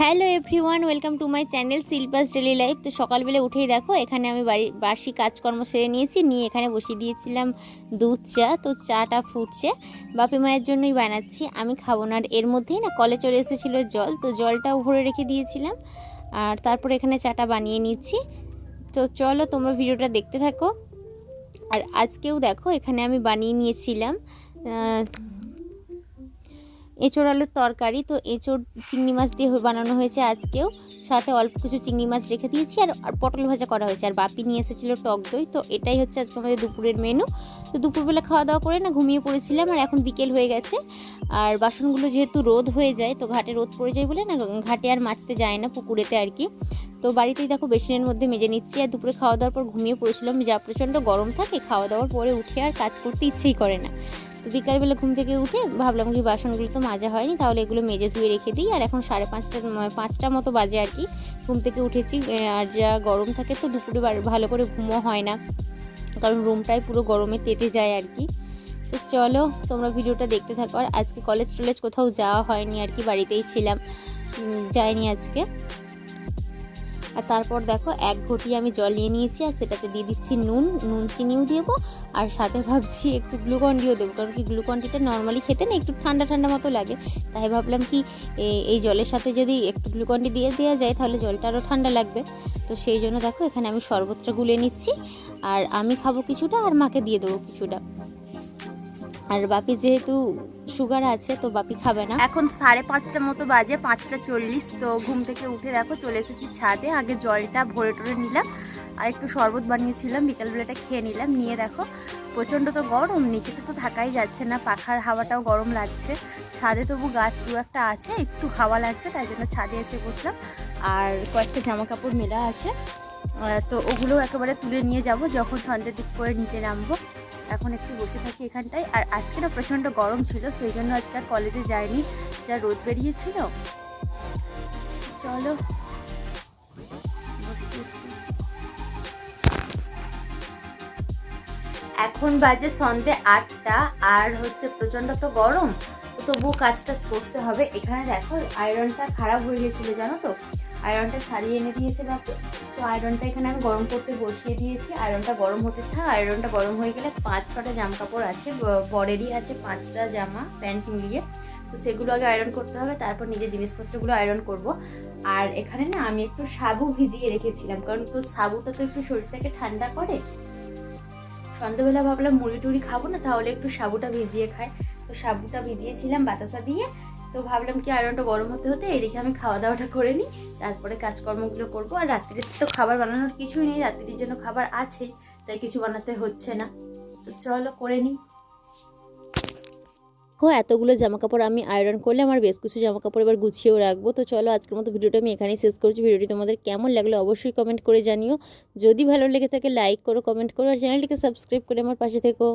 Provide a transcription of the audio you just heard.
Hello everyone, welcome to my channel Shilpa's daily life. তো সকালবেলা উঠেই দেখো, এখানে আমি বাড়ি বাসি কাজকর্ম সেরে নিয়েছি, নিয়ে এখানে বসিয়ে দিয়েছিলাম দুধ, চা। তো চাটা ফুটছে, বাপি মায়ের জন্যই বানাচ্ছি, আমি খাব না। আর এর মধ্যেই না কলে চলে এসেছিল জল, তো জলটাও ভরে রেখে দিয়েছিলাম। আর তারপর এখানে চাটা বানিয়ে নিচ্ছি। তো চলো তোমরা ভিডিওটা দেখতে থাকো। আর আজকেও দেখো, এখানে আমি বানিয়ে নিয়েছিলাম এঁচোড় আলুর তরকারি। তো এঁচোড় চিংড়ি মাছ দিয়ে বানানো হয়েছে আজকেও। সাথে অল্প কিছু চিংড়ি মাছ রেখে দিয়েছি আর আর পটল ভাজা করা হয়েছে। আর বাপি নিয়ে এসেছিল টক দই। তো এটাই হচ্ছে আজকে আমাদের দুপুরের মেনু তো দুপুরবেলা খাওয়া দাওয়া করে না ঘুমিয়ে পড়েছিলাম আর এখন বিকেল হয়ে গেছে। আর বাসনগুলো যেহেতু রোদ হয়ে যায়, তো ঘাটে রোদ পড়ে যায় বলে না ঘাটে আর মাছতে যায় না পুকুরেতে আর কি। তো বাড়িতেই দেখো বেসিনের মধ্যে মেজে নিচ্ছি আর দুপুরে খাওয়া দাওয়ার পর ঘুমিয়ে পড়েছিলাম। যা প্রচণ্ড গরম থাকে, খাওয়া দাওয়ার পরে উঠে আর কাজ করতে ইচ্ছেই করে না। তো বিকালবেলা ঘুম থেকে উঠে ভাবলাম কি বাসনগুলো তো মাজা হয়নি, তাহলে এগুলো মেজে ধুয়ে রেখে দিই। আর এখন সাড়ে পাঁচটা পাঁচটা মতো বাজে আর কি। ঘুম থেকে উঠেছি আর যা গরম থাকে তো দুপুরে ভালো করে ঘুমও হয় না। কারণ রুমটাই পুরো গরমে তেতে যায় আর কি। তো চলো, তোমরা ভিডিওটা দেখতে থাকো। আর আজকে কলেজ টলেজ কোথাও যাওয়া হয়নি আর কি, বাড়িতেই ছিলাম। যাইনি আজকে। আর তারপর দেখো এক ঘটি আমি জল নিয়ে নিয়েছি আর সেটাতে দিয়ে দিচ্ছি নুন নুন চিনিও দেবো আর সাথে ভাবছি একটু গ্লুকন ডিও দেবো, কারণ কি গ্লুকন্ডিটা নর্মালি খেতে না একটু ঠান্ডা ঠান্ডা মতো লাগে। তাই ভাবলাম কি এই জলের সাথে যদি একটু গ্লুকন ডি দিয়ে দেওয়া যায় তাহলে জলটা আরও ঠান্ডা লাগবে। তো সেই জন্য দেখো এখানে আমি শরবতটা গুলে নিচ্ছি আর আমি খাব কিছুটা আর মাকে দিয়ে দেবো কিছুটা। আর বাপি যেহেতু সুগার আছে, তো বাপি খাবে না। এখন সাড়ে পাঁচটা মতো বাজে, পাঁচটা চল্লিশ, তো ঘুম থেকে উঠে দেখো চলে এসেছি ছাদে। আগে জলটা ভরে টরে নিলাম, আর একটু শরবত বানিয়েছিলাম, বিকালবেলাটা খেয়ে নিলাম। নিয়ে দেখো, প্রচণ্ড তো গরম, নিচেতে তো থাকাই যাচ্ছে না, পাখার হাওয়াটাও গরম লাগছে। ছাদে তবু গাছ দু একটা আছে, একটু হাওয়া লাগছে, তাই জন্য ছাদে এসে বসলাম। আর কয়েকটা জামা কাপড় মেলা আছে তো ওগুলো একেবারে তুলে নিয়ে যাব, যখন সন্ধ্যের দিক করে নিচে নামবো। এখন একটু বসে থাকি এখানটায়। আর আজকে না প্রচণ্ড গরম ছিল, সেই জন্য আজকে আর কলেজে যাইনি। যা রোদ বেরিয়েছিল। চলো। এখন বাজে সন্ধে আটটা, আর হচ্ছে প্রচণ্ড তো গরম। তবুও কাজ টাজ করতে হবে। এখানে দেখো আয়রনটা খারাপ হয়ে গেছিল, জানো তো? আয়রনটা সারিয়ে এনে দিয়েছে বাপু। তো আয়রনটা এখানে আমি গরম করতে বসিয়ে দিয়েছি। আয়রনটা গরম হতে থাক, আয়রনটা গরম হয়ে গেলে পাঁচ ছটা জামা কাপড় আছে বরেরই আছে পাঁচটা জামা, প্যান্ট মিলিয়ে। তো সেগুলো আগে আয়রন করতে হবে, তারপর নিজের জিনিসপত্রগুলো আয়রন করব। আর এখানে না আমি একটু সাবু ভিজিয়ে রেখেছিলাম, কারণ তো সাবুটা তো একটু শরীরটাকে ঠান্ডা করে। সন্ধ্যাবেলা ভাবলাম মুড়ি টুড়ি খাব না, তাহলে একটু সাবুটা ভিজিয়ে খাই। তো সাবুটা ভিজিয়েছিলাম বাতাসা দিয়ে তো ভাবলাম কি আয়রনটা গরম হতে হতে এদিকে আমি খাওয়া দাওয়াটা করে নিই, তারপরে কাজকর্মগুলো করব। আর রাত্রিতে তো খাবার বানানোর কিছুই নেই, রাত্রির জন্য খাবার আছেই তাই কিছু বানাতে হচ্ছে না। তো চলো করে নিই। দেখো এতগুলো জামা কাপড় আমি আয়রন করলে আমার বেশ কিছু জামা কাপড় এবার গুছিয়েও রাখব। তো চলো আজকের মতো ভিডিওটা আমি এখানেই শেষ করছি। ভিডিওটি তোমাদের কেমন লাগল অবশ্যই কমেন্ট করে জানিও। যদি ভালো লেগে থাকে লাইক করো কমেন্ট করো, আর চ্যানেলটিকে সাবস্ক্রাইব করে আমার পাশে থেকো।